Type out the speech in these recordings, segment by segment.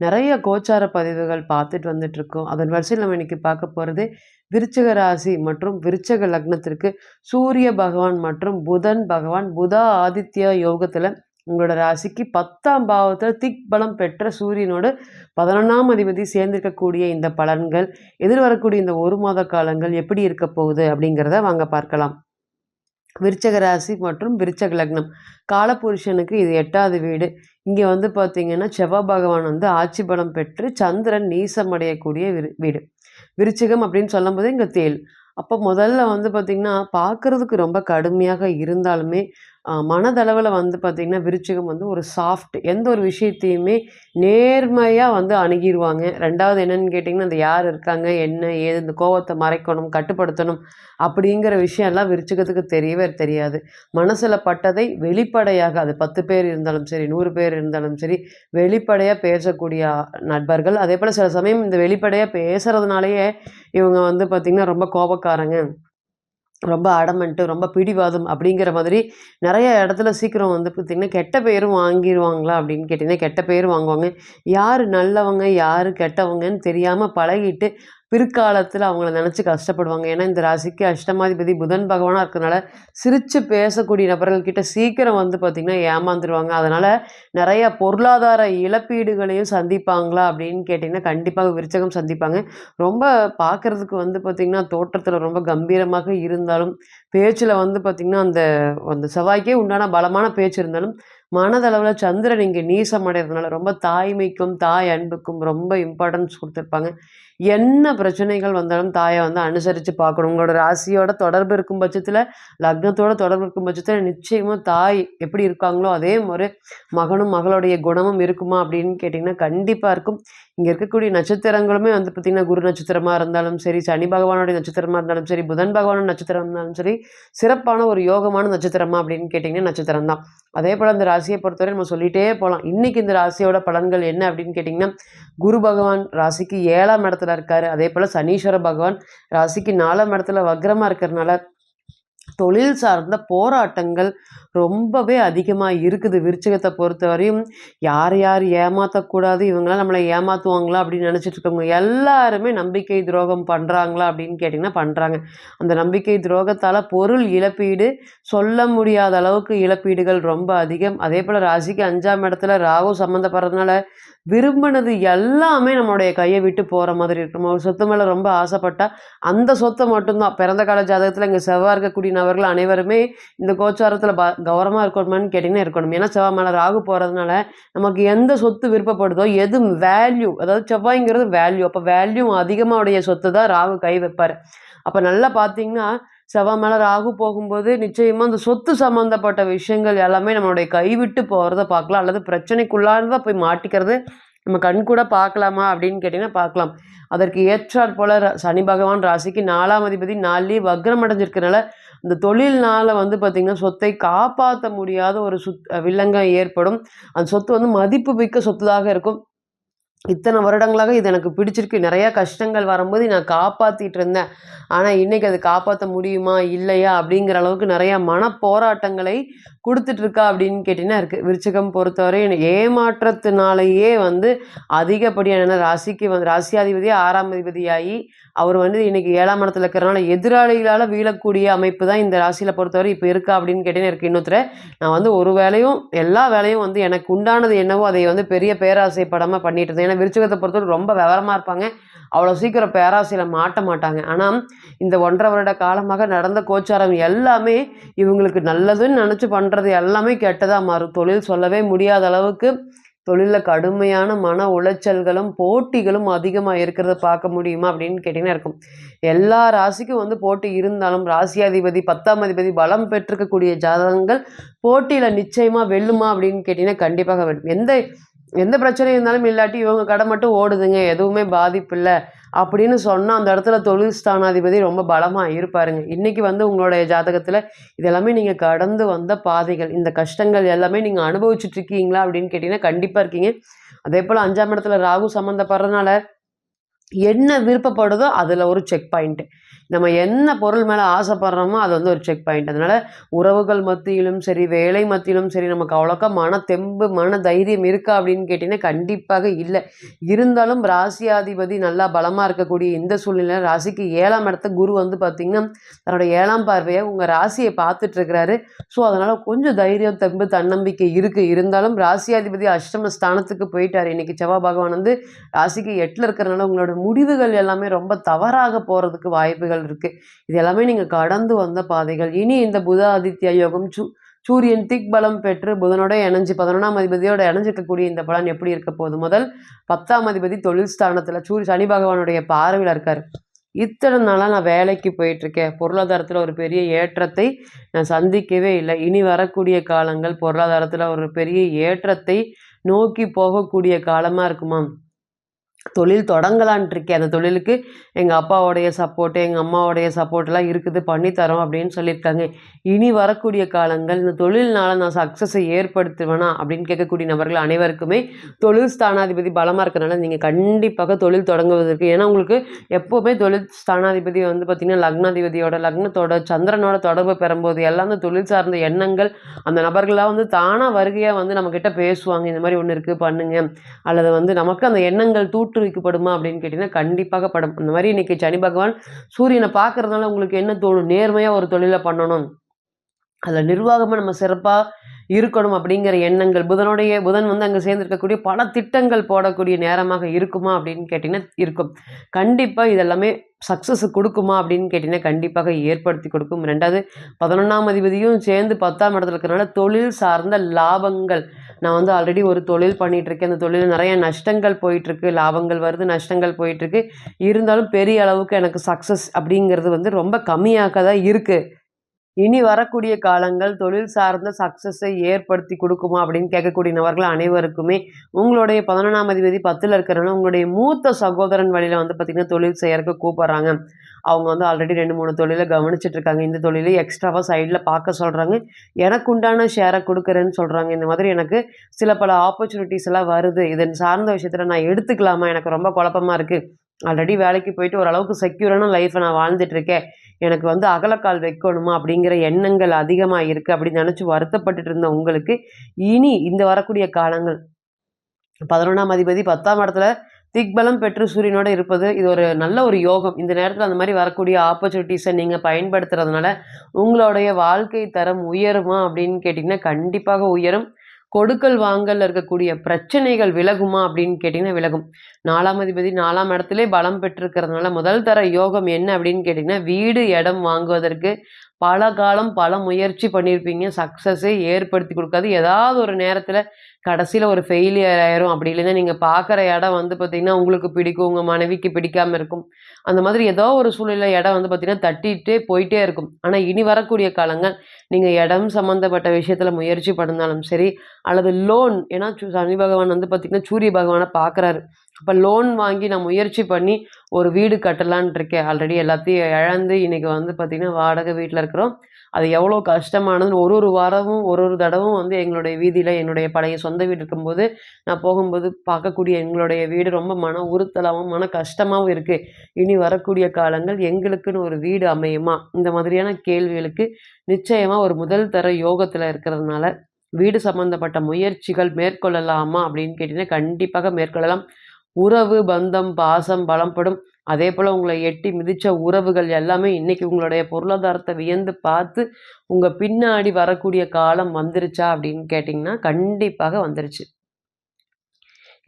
நிறைய கோச்சார பதிவுகள் பார்த்துட்டு வந்துட்டுருக்கோம். அதன் வரிசையில் நம்ம இன்னைக்கு பார்க்க போகிறது விருச்சக ராசி மற்றும் விருச்சக லக்னத்திற்கு சூரிய பகவான் மற்றும் புதன் பகவான். புதா ஆதித்யா யோகத்தில் உங்களோட ராசிக்கு பத்தாம் பாவத்தில் திக் பலம் பெற்ற சூரியனோடு பதினொன்றாம் அதிபதி சேர்ந்திருக்கக்கூடிய இந்த பலன்கள் எதிர்வரக்கூடிய இந்த ஒரு மாத காலங்கள் எப்படி இருக்க போகுது அப்படிங்கிறத வாங்க பார்க்கலாம். விருச்சக ராசி மற்றும் விருச்சக லக்னம். காலபுருஷனுக்கு இது எட்டாவது வீடு. இங்கே வந்து பார்த்தீங்கன்னா செவ்வாய் பகவான் வந்து ஆட்சி பலம் பெற்று சந்திரன் நீசமடையக்கூடிய விரு வீடு. விருச்சிகம் அப்படின்னு சொல்லும்போது இங்கே தேல். அப்போ முதல்ல வந்து பார்த்திங்கன்னா பார்க்குறதுக்கு ரொம்ப கடுமையாக இருந்தாலுமே மனதளவில் வந்து பார்த்திங்கன்னா விருச்சிகம் வந்து ஒரு சாஃப்ட் எந்த ஒரு விஷயத்தையுமே நேர்மையாக வந்து அணுகிடுவாங்க ரெண்டாவது என்னென்னு கேட்டிங்கன்னா அந்த யார் இருக்காங்க என்ன ஏது இந்த கோவத்தை மறைக்கணும் கட்டுப்படுத்தணும் அப்படிங்கிற விஷயம்லாம் விருச்சிகத்துக்கு தெரியவே தெரியாது. மனசில் பட்டதை வெளிப்படையாக அது பத்து பேர் இருந்தாலும் சரி நூறு பேர் இருந்தாலும் சரி வெளிப்படையாக பேசக்கூடிய நண்பர்கள். அதே போல் சில சமயம் இந்த வெளிப்படையாக பேசுகிறதுனாலேயே இவங்க வந்து பார்த்திங்கன்னா ரொம்ப கோபக்காரங்க. ரொம்ப அடமெண்ட்டு ரொம்ப பிடிவாதம் அப்படிங்கிற மாதிரி நிறைய இடத்துல சீக்கிரம் வந்து பார்த்திங்கன்னா கெட்ட பேரும் வாங்கிடுவாங்களா அப்படின்னு கேட்டிங்கன்னா கெட்ட பேரும் வாங்குவாங்க. யார் நல்லவங்க யார் கெட்டவங்கன்னு தெரியாமல் பழகிட்டு பிற்காலத்தில் அவங்கள நினச்சி கஷ்டப்படுவாங்க. ஏன்னா இந்த ராசிக்கு அஷ்டமாதிபதி புதன் பகவானாக இருக்கிறதுனால சிரித்து பேசக்கூடிய நபர்கள்கிட்ட சீக்கிரம் வந்து பார்த்திங்கன்னா ஏமாந்துருவாங்க. அதனால் நிறைய பொருளாதார இழப்பீடுகளையும் சந்திப்பாங்களா அப்படின்னு கேட்டிங்கன்னா கண்டிப்பாக விருச்சகம் சந்திப்பாங்க. ரொம்ப பார்க்குறதுக்கு வந்து பார்த்திங்கன்னா தோற்றத்தில் ரொம்ப கம்பீரமாக இருந்தாலும் பேச்சில் வந்து பார்த்திங்கன்னா அந்த அந்த செவ்வாய்க்கே உண்டான பலமான பேச்சு இருந்தாலும் மனதளவில் சந்திரன் இங்கே நீசம் அடைகிறதுனால ரொம்ப தாய்மைக்கும் தாய் அன்புக்கும் ரொம்ப இம்பார்ட்டன்ஸ் கொடுத்துருப்பாங்க. என்ன பிரச்சனைகள் வந்தாலும் தாயை வந்து அனுசரித்து பார்க்கணும். உங்களோட ராசியோட தொடர்பு இருக்கும் பட்சத்தில் லக்னத்தோட தொடர்பு இருக்கும் பட்சத்தில் நிச்சயமாக தாய் எப்படி இருக்காங்களோ அதே மாதிரி மகனும் மகளுடைய குணமும் இருக்குமா அப்படின்னு கேட்டிங்கன்னா கண்டிப்பாக இருக்கும். இங்கே இருக்கக்கூடிய நட்சத்திரங்களுமே வந்து பார்த்திங்கன்னா குரு நட்சத்திரமாக இருந்தாலும் சரி சனி பகவானுடைய நட்சத்திரமாக இருந்தாலும் சரி புதன் பகவானோட நட்சத்திரம் இருந்தாலும் சரி சிறப்பான ஒரு யோகமான நட்சத்திரமா அப்படின்னு கேட்டிங்கன்னா நட்சத்திரம் தான் அதே போல் இந்த ராசியை பொறுத்தவரை நம்ம சொல்லிகிட்டே போகலாம் இன்றைக்கி இந்த ராசியோட பலன்கள் என்ன அப்படின்னு கேட்டிங்கன்னா குரு பகவான் ராசிக்கு ஏழாம் இடத்துல இருக்கார். அதே போல் சனீஸ்வர பகவான் ராசிக்கு நாலாம் இடத்துல வக்ரமாக இருக்கிறனால தொழில் சார்ந்த போராட்டங்கள் ரொம்பவே அதிகமாக இருக்குது. விருச்சகத்தை பொறுத்தவரையும் யார் யார் ஏமாற்றக்கூடாது இவங்களாம் நம்மளை ஏமாற்றுவாங்களா அப்படின்னு நினச்சிட்டு இருக்கவங்க எல்லாருமே நம்பிக்கை துரோகம் பண்ணுறாங்களா அப்படின்னு கேட்டிங்கன்னா பண்ணுறாங்க அந்த நம்பிக்கை துரோகத்தால் பொருள் இழப்பீடு சொல்ல முடியாத அளவுக்கு இழப்பீடுகள் ரொம்ப அதிகம். அதே போல் ராசிக்கு அஞ்சாம் இடத்துல ராகு சம்மந்தப்படுறதுனால விரும்பினது எல்லாமே நம்மளுடைய கையை விட்டு போகிற மாதிரி இருக்கும். ஒரு சொத்து மேலே ரொம்ப ஆசைப்பட்டால் அந்த சொத்தை மட்டும்தான். பிறந்த கால ஜாதகத்தில் இங்கே செவ்வாய் இருக்கக்கூடிய அவர்கள் அனைவருமே இந்த கோச்சாரத்தில் ப கௌரவமாக இருக்கணுமான்னு கேட்டிங்கன்னா இருக்கணும். ஏன்னா செவ்வாய் மேலே ராகு போகிறதுனால நமக்கு எந்த சொத்து விருப்பப்படுதோ எது வேல்யூ அதாவது செவ்வாய்ங்கிறது வேல்யூ அப்போ வேல்யூ அதிகமாக உடைய சொத்து தான் ராகு கை வைப்பார். அப்போ நல்லா பார்த்தீங்கன்னா செவ்வாய் மேலே ராகு போகும்போது நிச்சயமாக அந்த சொத்து சம்மந்தப்பட்ட விஷயங்கள் எல்லாமே நம்மளுடைய கைவிட்டு போகிறத பார்க்கலாம். அல்லது பிரச்சனைக்குள்ளானதாக போய் மாட்டிக்கிறது நம்ம கண் கூட பார்க்கலாமா அப்படின்னு கேட்டிங்கன்னா பார்க்கலாம். அதற்கு ஏற்றாற் போல சனி பகவான் ராசிக்கு நாலாம் அதிபதி நாலே வக்ரம் அடைஞ்சிருக்கிறனால இந்த தொழில்னால வந்து பார்த்திங்கன்னா சொத்தை காப்பாற்ற முடியாத ஒரு சுத் வில்லங்கம் ஏற்படும். அந்த சொத்து வந்து மதிப்பு மிக்க சொத்துதாக இருக்கும். இத்தனை வருடங்களாக இது எனக்கு பிடிச்சிருக்கு. நிறையா கஷ்டங்கள் வரும்போது நான் காப்பாற்றிட்டு இருந்தேன். ஆனால் இன்றைக்கி அது காப்பாற்ற முடியுமா? இல்லையா? அப்படிங்கிற அளவுக்கு நிறையா மன போராட்டங்களை கொடுத்துட்ருக்கா அப்படின்னு கேட்டிங்கன்னா இருக்குது விருச்சகம் பொறுத்தவரை ஏமாற்றத்தினாலேயே வந்து அதிகப்படியான ராசிக்கு வந்து ராசியாதிபதி ஆறாம் அதிபதியாகி அவர் வந்து இன்றைக்கி ஏழாம் இடத்துல இருக்கிறனால எதிராளிகளால் வீழக்கூடிய அமைப்பு தான் இந்த ராசியில் பொறுத்தவரை இப்போ இருக்கா அப்படின்னு கேட்டேன்னு இருக்குது இன்னொருத்தர். நான் வந்து ஒரு வேலையும் எல்லா வேலையும் வந்து எனக்கு உண்டானது என்னவோ அதை வந்து பெரிய பேராசைப்படாமல் பண்ணிட்டு இருந்தேன். ஏன்னா விருச்சகத்தை பொறுத்தவரை ரொம்ப விவரமாக இருப்பாங்க. அவ்வளோ சீக்கிரம் பேராசையில் மாட்ட மாட்டாங்க. ஆனால் இந்த ஒன்றரை வருட காலமாக நடந்த கோச்சாரம் எல்லாமே இவங்களுக்கு நல்லதுன்னு நினச்சி பண்ணுறது எல்லாமே கெட்டதாக மாறும். தொழில் சொல்லவே முடியாத அளவுக்கு தொழிலில் கடுமையான மன உளைச்சல்களும் போட்டிகளும் அதிகமாக இருக்கிறத பார்க்க முடியுமா அப்படின்னு கேட்டிங்கன்னா இருக்கும். எல்லா ராசிக்கும் வந்து போட்டி இருந்தாலும் ராசியாதிபதி பத்தாம் அதிபதி பலம் பெற்றிருக்கக்கூடிய ஜாதகங்கள் போட்டியில் நிச்சயமாக வெல்லுமா அப்படின்னு கேட்டிங்கன்னா கண்டிப்பாக வெல்லும். எந்த எந்த பிரச்சனையும் இருந்தாலும் இல்லாட்டி இவங்க கடை மட்டும் ஓடுதுங்க எதுவுமே பாதிப்பு இல்லை அப்படின்னு சொன்னால் அந்த இடத்துல தொழில் ஸ்தானாதிபதி ரொம்ப பலமாக இருப்பாருங்க. இன்றைக்கி வந்து உங்களுடைய ஜாதகத்தில் இதெல்லாமே நீங்கள் கடந்து வந்த பாதைகள் இந்த கஷ்டங்கள் எல்லாமே நீங்கள் அனுபவிச்சுட்டு இருக்கீங்களா அப்படின்னு கேட்டிங்கன்னா கண்டிப்பாக இருக்கீங்க. அதே போல் அஞ்சாம் இடத்துல ராகு சம்மந்தப்படுறதுனால என்ன விருப்பப்படுதோ அதில் ஒரு செக் பாயிண்ட்டு நம்ம என்ன பொருள் மேலே ஆசைப்படுறோமோ அது வந்து ஒரு செக் பாயிண்ட் அதனால் உறவுகள் மத்தியிலும் சரி வேலை மத்தியிலும் சரி நமக்கு அவ்வளோக்கா மன தெம்பு மன தைரியம் இருக்கா அப்படின்னு கேட்டிங்கன்னா கண்டிப்பாக இல்லை. இருந்தாலும் ராசியாதிபதி நல்லா பலமாக இருக்கக்கூடிய இந்த சூழ்நிலை ராசிக்கு ஏழாம் இடத்த குரு வந்து பார்த்திங்கன்னா தன்னோட ஏழாம் பார்வையை உங்கள் ராசியை பார்த்துட்ருக்கிறாரு ஸோ அதனால் கொஞ்சம் தைரியம் தெம்பு தன்னம்பிக்கை இருக்குது இருந்தாலும் ராசியாதிபதி அஷ்டம ஸ்தானத்துக்கு போயிட்டார். இன்றைக்கி செவ்வாய் பகவான் வந்து ராசிக்கு எட்டில் இருக்கிறனால உங்களோட முடிவுகள் எல்லாமே ரொம்ப தவறாக போகிறதுக்கு வாய்ப்புகள் இருக்குது இது எல்லாமே நீங்கள் கடந்து வந்த பாதைகள். இனி இந்த புத ஆதித்ய யோகம் சூ சூரியன் திக் பலம் பெற்று புதனோட இணைஞ்சு பதினொன்றாம் அதிபதியோட இணைஞ்சிருக்கக்கூடிய இந்த பலன் எப்படி இருக்க போகுது? முதல் பத்தாம் அதிபதி தொழில் ஸ்தானத்தில் சூரிய சனி பகவானுடைய பார்வையில் இருக்கார். இத்தனை நாளாக நான் வேலைக்கு போயிட்டுருக்கேன். பொருளாதாரத்தில் ஒரு பெரிய ஏற்றத்தை நான் சந்திக்கவே இல்லை. இனி வரக்கூடிய காலங்கள் பொருளாதாரத்தில் ஒரு பெரிய ஏற்றத்தை நோக்கி போகக்கூடிய காலமாக இருக்குமா தொழில் தொடங்கலான்ட்டு இருக்கேன் அந்த தொழிலுக்கு எங்கள் அப்பாவோடைய சப்போர்ட்டு எங்கள் அம்மாவோடைய சப்போர்ட்லாம் இருக்குது பண்ணித்தரோம் அப்படின்னு சொல்லியிருக்காங்க. இனி வரக்கூடிய காலங்கள் இந்த தொழில்னால் நான் சக்ஸஸை ஏற்படுத்துவேனா அப்படின்னு கேட்கக்கூடிய நபர்கள் அனைவருக்குமே தொழில் ஸ்தானாதிபதி பலமாக இருக்கிறனால நீங்கள் கண்டிப்பாக தொழில் தொடங்குவதற்கு ஏன்னா உங்களுக்கு எப்போவுமே தொழில் ஸ்தானாதிபதி வந்து பார்த்திங்கன்னா லக்னாதிபதியோட லக்னத்தோட சந்திரனோட தொடர்பு பெறும்போது எல்லாம் அந்த தொழில் சார்ந்த எண்ணங்கள் அந்த நபர்களாக வந்து தானாக வருகையாக வந்து நம்மக்கிட்ட பேசுவாங்க. இந்த மாதிரி ஒன்று இருக்குது பண்ணுங்க. அல்லது வந்து நமக்கு அந்த எண்ணங்கள் தூற்றுவிக்கப்படுமா அப்படின்னு கேட்டிங்கன்னா கண்டிப்பாக படம். அந்த மாதிரி இன்றைக்கி சனி பகவான் சூரியனை பார்க்குறதுனால உங்களுக்கு என்ன தோணும்? நேர்மையாக ஒரு தொழிலை பண்ணணும். அதில் நிர்வாகமாக நம்ம சிறப்பாக இருக்கணும் அப்படிங்கிற எண்ணங்கள் புதனுடைய புதன் வந்து அங்கே சேர்ந்துருக்கக்கூடிய பல திட்டங்கள் போடக்கூடிய நேரமாக இருக்குமா அப்படின்னு கேட்டிங்கன்னா இருக்கும். கண்டிப்பாக இதெல்லாமே சக்ஸஸ் கொடுக்குமா அப்படின்னு கேட்டிங்கன்னா கண்டிப்பாக ஏற்படுத்தி கொடுக்கும். ரெண்டாவது பதினொன்றாம் அதிபதியும் சேர்ந்து பத்தாம் இடத்துல இருக்கிறனால தொழில் சார்ந்த லாபங்கள் நான் வந்து ஆல்ரெடி ஒரு தொழில் பண்ணிகிட்ருக்கேன் அந்த தொழில் நிறைய நஷ்டங்கள் போயிட்டுருக்கு. லாபங்கள் வருது நஷ்டங்கள் போயிட்டுருக்கு. இருந்தாலும் பெரிய அளவுக்கு எனக்கு சக்ஸஸ் அப்படிங்கிறது வந்து ரொம்ப கம்மியாக தான் இருக்குது இனி வரக்கூடிய காலங்கள் தொழில் சார்ந்த சக்ஸஸை ஏற்படுத்தி கொடுக்குமா அப்படின்னு கேட்கக்கூடிய நபர்கள் அனைவருக்குமே உங்களுடைய பதினொன்றாம் அதிபதி பத்தில் இருக்கிறனால உங்களுடைய மூத்த சகோதரன் வழியில் வந்து பார்த்திங்கன்னா தொழில் செய்யறதுக்கு கூப்பிட்றாங்க. அவங்க வந்து ஆல்ரெடி ரெண்டு மூணு தொழிலை கவனிச்சிட்டு இருக்காங்க. இந்த தொழிலை எக்ஸ்ட்ராவாக சைடில் பார்க்க சொல்கிறாங்க எனக்கு உண்டான ஷேரை கொடுக்குறேன்னு சொல்கிறாங்க இந்த மாதிரி எனக்கு சில பல ஆப்பர்ச்சுனிட்டிஸ் எல்லாம் வருது. இதன் சார்ந்த விஷயத்தில் நான் எடுத்துக்கலாமா? எனக்கு ரொம்ப குழப்பமாக இருக்குது ஆல்ரெடி வேலைக்கு போயிட்டு ஓரளவுக்கு செக்யூரான லைஃப்பை நான் வாழ்ந்துட்டுருக்கேன் எனக்கு வந்து அகலக்கால் வைக்கணுமா அப்படிங்கிற எண்ணங்கள் அதிகமாக இருக்குது அப்படின்னு நினச்சி வருத்தப்பட்டுட்டு இருந்த உங்களுக்கு இனி இந்த வரக்கூடிய காலங்கள். பதினொன்றாம் அதிபதி பத்தாம் இடத்துல திக்பலம் பெற்று சூரியனோடு இருப்பது இது ஒரு நல்ல ஒரு யோகம். இந்த நேரத்தில் அந்த மாதிரி வரக்கூடிய ஆப்பர்ச்சுனிட்டிஸை நீங்கள் பயன்படுத்துறதுனால உங்களுடைய வாழ்க்கை தரம் உயருமா அப்படின்னு கேட்டிங்கன்னா கண்டிப்பாக உயரும். கொடுக்கல் வாங்கல் இருக்கக்கூடிய பிரச்சனைகள் விலகுமா அப்படின்னு கேட்டிங்கன்னா விலகும். நாலாம் அதிபதி நாலாம் இடத்துல பலம் பெற்றிருக்கிறதுனால முதல் தர யோகம் என்ன அப்படின்னு கேட்டிங்கன்னா வீடு இடம் வாங்குவதற்கு பல காலம் பல முயற்சி பண்ணியிருப்பீங்க சக்ஸஸே ஏற்படுத்தி கொடுக்காது. ஏதாவது ஒரு நேரத்தில் கடைசியில் ஒரு ஃபெயிலியர் ஆயிரும். அப்படி இல்லைன்னா நீங்கள் பார்க்குற இடம் வந்து பார்த்திங்கன்னா உங்களுக்கு பிடிக்கும். உங்கள் மனைவிக்கு பிடிக்காமல் இருக்கும். அந்த மாதிரி ஏதோ ஒரு சூழ்நிலை இடம் வந்து பார்த்திங்கன்னா தட்டிகிட்டே போயிட்டே இருக்கும். ஆனால் இனி வரக்கூடிய காலங்கள் நீங்கள் இடம் சம்மந்தப்பட்ட விஷயத்தில் முயற்சி பண்ணாலும் சரி அல்லது லோன் ஏன்னா சனி பகவான் வந்து பார்த்திங்கன்னா சூரிய பகவானை பார்க்குறாரு. இப்போ லோன் வாங்கி நான் முயற்சி பண்ணி ஒரு வீடு கட்டலான் இருக்கேன். ஆல்ரெடி எல்லாத்தையும் இழந்து இன்றைக்கி வந்து பார்த்திங்கன்னா வாடகை வீட்டில் இருக்கிறோம். அது எவ்வளோ கஷ்டமானதுன்னு ஒரு ஒரு வாரமும் ஒரு ஒரு தடவும் வந்து எங்களுடைய வீதியில் என்னுடைய பழைய சொந்த வீடு இருக்கும்போது நான் போகும்போது பார்க்கக்கூடிய எங்களுடைய வீடு ரொம்ப மன உறுத்தலாகவும் மன கஷ்டமாகவும் இருக்குது இனி வரக்கூடிய காலங்கள் எங்களுக்குன்னு ஒரு வீடு அமையுமா? இந்த மாதிரியான கேள்விகளுக்கு நிச்சயமாக ஒரு முதல் தர யோகத்தில் இருக்கிறதுனால வீடு சம்மந்தப்பட்ட முயற்சிகள் மேற்கொள்ளலாமா அப்படின்னு கேட்டிங்கன்னா கண்டிப்பாக மேற்கொள்ளலாம். உறவு பந்தம் பாசம் பலப்படும் அதே போல் உங்களை எட்டி மிதித்த உறவுகள் எல்லாமே இன்றைக்கி உங்களுடைய பொருளாதாரத்தை வியந்து பார்த்து உங்கள் பின்னாடி வரக்கூடிய காலம் வந்துருச்சா அப்படின்னு கேட்டிங்கன்னா கண்டிப்பாக வந்துருச்சு.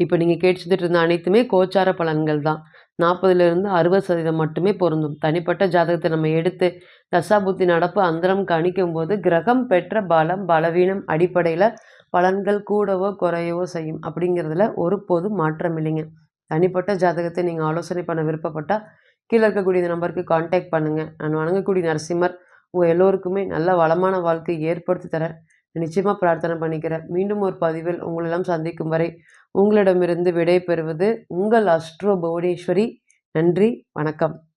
இப்போ நீங்கள் கேட்டுட்டு இருந்த அனைத்துமே கோச்சார பலன்கள் தான். நாற்பதுலேருந்து அறுபது சதவீதம் மட்டுமே பொருந்தும். தனிப்பட்ட ஜாதகத்தை நம்ம எடுத்து தசாபுத்தி நடப்பு அந்தரம் கணிக்கும் போது கிரகம் பெற்ற பலம் பலவீனம் அடிப்படையில் பலன்கள் கூடவோ குறையவோ செய்யும். அப்படிங்கிறதுல ஒரு பொது மாற்றம் இல்லைங்க. தனிப்பட்ட ஜாதகத்தை நீங்கள் ஆலோசனை பண்ண விருப்பப்பட்டால் கீழே இருக்கக்கூடிய இந்த நம்பருக்கு காண்டாக்ட் பண்ணுங்கள் நான் வணங்கக்கூடிய நரசிம்மர் உங்கள் எல்லோருக்குமே நல்ல வளமான வாழ்க்கை ஏற்படுத்தி தர நிச்சயமாக பிரார்த்தனை பண்ணிக்கிறேன். மீண்டும் ஒரு பதிவில் உங்களெல்லாம் சந்திக்கும் வரை உங்களிடமிருந்து விடை பெறுவது உங்கள் அஸ்ட்ரோ புவனேஸ்வரி. நன்றி வணக்கம்.